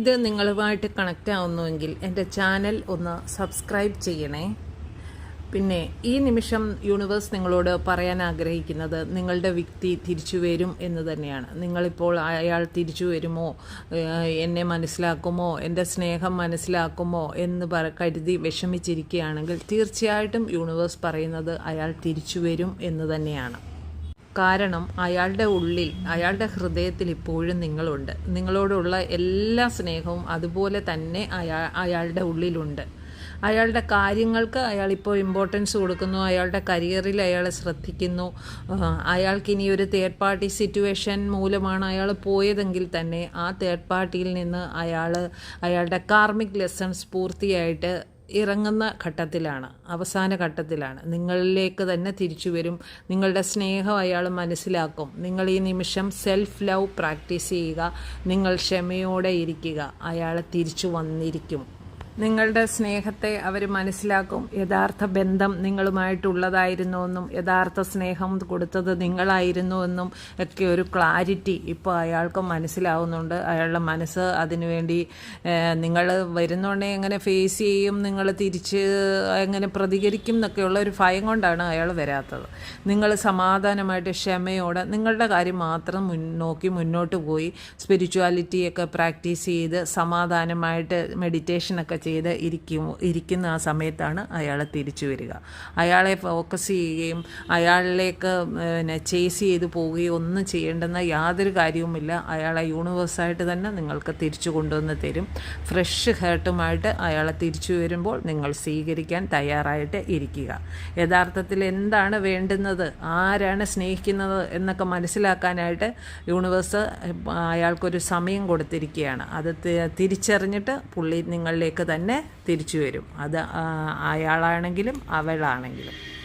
ഇത് നിങ്ങളുമായിട്ട് കണക്റ്റ് ആവുന്നുവെങ്കിൽ എന്റെ ചാനൽ ഒന്ന് സബ്സ്ക്രൈബ് ചെയ്യണേ. പിന്നെ ഈ നിമിഷം യൂണിവേഴ്സ് നിങ്ങളോട് പറയാൻ ആഗ്രഹിക്കുന്നത് നിങ്ങളുടെ വ്യക്തി തിരിച്ചു വരും എന്ന് തന്നെയാണ്. നിങ്ങളിപ്പോൾ അയാൾ തിരിച്ചു വരുമോ? എന്നെ മനസ്സിലാക്കുമോ? എന്റെ സ്നേഹം മനസ്സിലാക്കുമോ എന്ന് പറ കരുതി വിഷമിച്ചിരിക്കുകയാണെങ്കിൽ തീർച്ചയായിട്ടും യൂണിവേഴ്സ് പറയുന്നത് അയാൾ തിരിച്ചു വരും എന്ന് തന്നെയാണ്. കാരണം അയാളുടെ ഉള്ളിൽ അയാളുടെ ഹൃദയത്തിൽ ഇപ്പോഴും നിങ്ങളുണ്ട്. നിങ്ങളോടുള്ള എല്ലാ സ്നേഹവും അതുപോലെ തന്നെ അയാ അയാളുടെ ഉള്ളിലുണ്ട്. അയാളുടെ കാര്യങ്ങൾക്ക് അയാൾ ഇപ്പോൾ ഇമ്പോർട്ടൻസ് കൊടുക്കുന്നു അയാളുടെ കരിയറിൽ അയാളെ ശ്രദ്ധിക്കുന്നു. അയാൾക്ക് ഇനി ഒരു തേർഡ് പാർട്ടി സിറ്റുവേഷൻ മൂലമാണ് അയാൾ പോയതെങ്കിൽ തന്നെ ആ തേർഡ് പാർട്ടിയിൽ നിന്ന് അയാൾ അയാളുടെ കാർമിക് ലെസൺസ് പൂർത്തിയായിട്ട് ഇറങ്ങുന്ന ഘട്ടത്തിലാണ് അവസാന ഘട്ടത്തിലാണ്. നിങ്ങളിലേക്ക് തന്നെ തിരിച്ചു വരും. നിങ്ങളുടെ സ്നേഹം അയാൾ മനസ്സിലാക്കും. നിങ്ങൾ ഈ നിമിഷം സെൽഫ് ലവ് പ്രാക്ടീസ് ചെയ്യുക. നിങ്ങൾ ക്ഷമയോടെ ഇരിക്കുക. അയാൾ തിരിച്ചു വന്നിരിക്കും. നിങ്ങളുടെ സ്നേഹത്തെ അവർ മനസ്സിലാക്കും. യഥാർത്ഥ ബന്ധം നിങ്ങളുമായിട്ടുള്ളതായിരുന്നുവെന്നും യഥാർത്ഥ സ്നേഹം കൊടുത്തത് നിങ്ങളായിരുന്നുവെന്നും ഒക്കെ ഒരു ക്ലാരിറ്റി ഇപ്പോൾ അയാൾക്ക് മനസ്സിലാവുന്നുണ്ട്. അയാളുടെ മനസ്സ് അതിനുവേണ്ടി നിങ്ങൾ വരുന്നുണ്ടെങ്കിൽ എങ്ങനെ ഫേസ് ചെയ്യും നിങ്ങൾ തിരിച്ച് എങ്ങനെ പ്രതികരിക്കും എന്നൊക്കെയുള്ള ഒരു ഭയം കൊണ്ടാണ് അയാൾ വരാത്തത്. നിങ്ങൾ സമാധാനമായിട്ട് ക്ഷമയോടെ നിങ്ങളുടെ കാര്യം മാത്രം മുൻ നോക്കി മുന്നോട്ട് പോയി. സ്പിരിച്വാലിറ്റിയൊക്കെ പ്രാക്ടീസ് ചെയ്ത് സമാധാനമായിട്ട് മെഡിറ്റേഷനൊക്കെ ചെയ്ത് ഇരിക്കും ഇരിക്കുന്ന ആ സമയത്താണ് അയാൾ തിരിച്ചു വരിക. അയാളെ ഫോക്കസ് ചെയ്യുകയും അയാളിലേക്ക് പിന്നെ ചേസ് ചെയ്ത് പോവുകയോ ഒന്നും ചെയ്യേണ്ടെന്ന യാതൊരു കാര്യവുമില്ല. അയാളെ യൂണിവേഴ്സായിട്ട് തന്നെ നിങ്ങൾക്ക് തിരിച്ചു കൊണ്ടുവന്ന് തരും. ഫ്രഷ് ഹേർട്ടുമായിട്ട് അയാളെ തിരിച്ചു വരുമ്പോൾ നിങ്ങൾ സ്വീകരിക്കാൻ തയ്യാറായിട്ട് ഇരിക്കുക. യഥാർത്ഥത്തിൽ എന്താണ് വേണ്ടുന്നത്? ആരാണ് സ്നേഹിക്കുന്നത് എന്നൊക്കെ മനസ്സിലാക്കാനായിട്ട് യൂണിവേഴ്സ് അയാൾക്കൊരു സമയം കൊടുത്തിരിക്കുകയാണ്. അത് തിരിച്ചറിഞ്ഞിട്ട് പുള്ളി നിങ്ങളിലേക്ക് തന്നെ തിരിച്ചു വരും. അത് അയാളാണെങ്കിലും അവളാണെങ്കിലും.